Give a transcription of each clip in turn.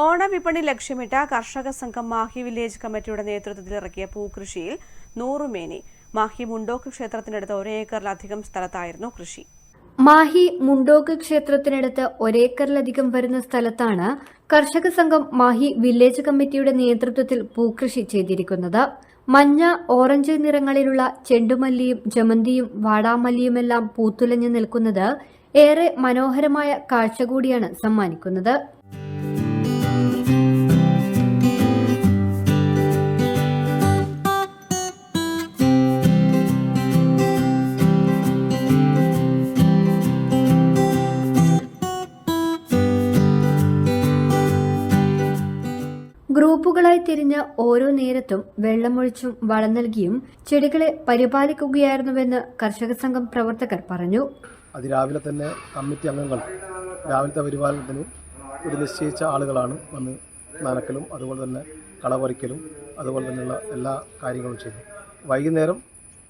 ഓണവിപണി ലക്ഷ്യമിട്ട കർഷക സംഘം മാഹി വില്ലേജ് കമ്മിറ്റിയുടെ നേതൃത്വത്തിൽ ഇറക്കിയ പൂക്കൃഷിയിൽ നൂറുമേനി മാഹി മുണ്ടോക്ക് ക്ഷേത്രത്തിനടുത്ത് ഒരേക്കറിലധികം സ്ഥലത്തായിരുന്നു കൃഷി. മാഹി മുണ്ടോക്ക് ക്ഷേത്രത്തിനടുത്ത് ഒരേക്കറിലധികം വരുന്ന സ്ഥലത്താണ് കർഷക സംഘം മാഹി വില്ലേജ് കമ്മിറ്റിയുടെ നേതൃത്വത്തിൽ പൂക്കൃഷി ചെയ്തിരിക്കുന്നത്. മഞ്ഞ ഓറഞ്ച് നിറങ്ങളിലുള്ള ചെണ്ടുമല്ലിയും ജമന്തിയും വാടാമല്ലിയുമെല്ലാം പൂത്തുലഞ്ഞു നിൽക്കുന്നത് ഏറെ മനോഹരമായ കാഴ്ച കൂടിയാണ് സമ്മാനിക്കുന്നത്. ഗ്രൂപ്പുകളായി തിരിഞ്ഞ ഓരോ നേരത്തും വെള്ളമൊഴിച്ചും വളം നൽകിയും ചെടികളെ പരിപാലിക്കുകയായിരുന്നുവെന്ന് കർഷക സംഘം പ്രവർത്തകർ പറഞ്ഞു. അതിരാവിലെ തന്നെ കമ്മിറ്റി അംഗങ്ങൾ രാവിലത്തെ പരിപാലനത്തിന് ഒരു നിശ്ചയിച്ച ആളുകളാണ് വന്ന് നനക്കലും അതുപോലെ തന്നെ കളപറിക്കലും അതുപോലെ തന്നെയുള്ള എല്ലാ കാര്യങ്ങളും ചെയ്തു. വൈകുന്നേരം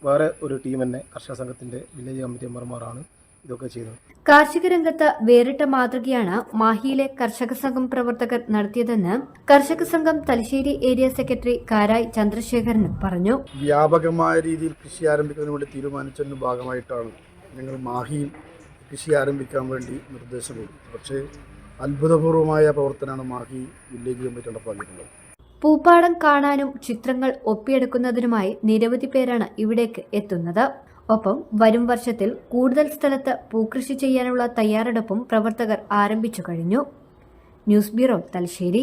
വേറെ ഒരു ടീം തന്നെ കർഷക സംഘത്തിന്റെ വില്ലേജ് കമ്മിറ്റി മെമ്പർമാരാണ് ഇതൊക്കെ ചെയ്തത് കാർഷിക രംഗത്ത് വേറിട്ട മാതൃകയാണ് മാഹിയിലെ കർഷക സംഘം പ്രവർത്തകർ നടത്തിയതെന്ന് കർഷക സംഘം തലശ്ശേരി ഏരിയ സെക്രട്ടറി കാരായ് ചന്ദ്രശേഖരൻ പറഞ്ഞു. വ്യാപകമായ രീതിയിൽ കൃഷി ആരംഭിക്കുന്നതിന് വേണ്ടി തീരുമാനിച്ചതിന് ഭാഗമായിട്ടാണ് ഞങ്ങൾ മാഹിയിൽ കൃഷി ആരംഭിക്കാൻ വേണ്ടി നിർദ്ദേശം കൊടുത്തു പക്ഷേ അത്ഭുതപൂർവമായ പ്രവർത്തനമാണ് മാഹി വില്ലേജ് കമ്മിറ്റി നടപ്പാക്കിയിട്ടുള്ളത്. പൂപ്പാടം കാണാനും ചിത്രങ്ങൾ ഒപ്പിയെടുക്കുന്നതിനുമായി നിരവധി പേരാണ് ഇവിടേക്ക് എത്തുന്നത്. ഒപ്പം വരും വർഷത്തിൽ കൂടുതൽ സ്ഥലത്ത് പൂക്കൃഷി ചെയ്യാനുള്ള തയ്യാറെടുപ്പും പ്രവർത്തകർ ആരംഭിച്ചു കഴിഞ്ഞു. News bureau Thalassery.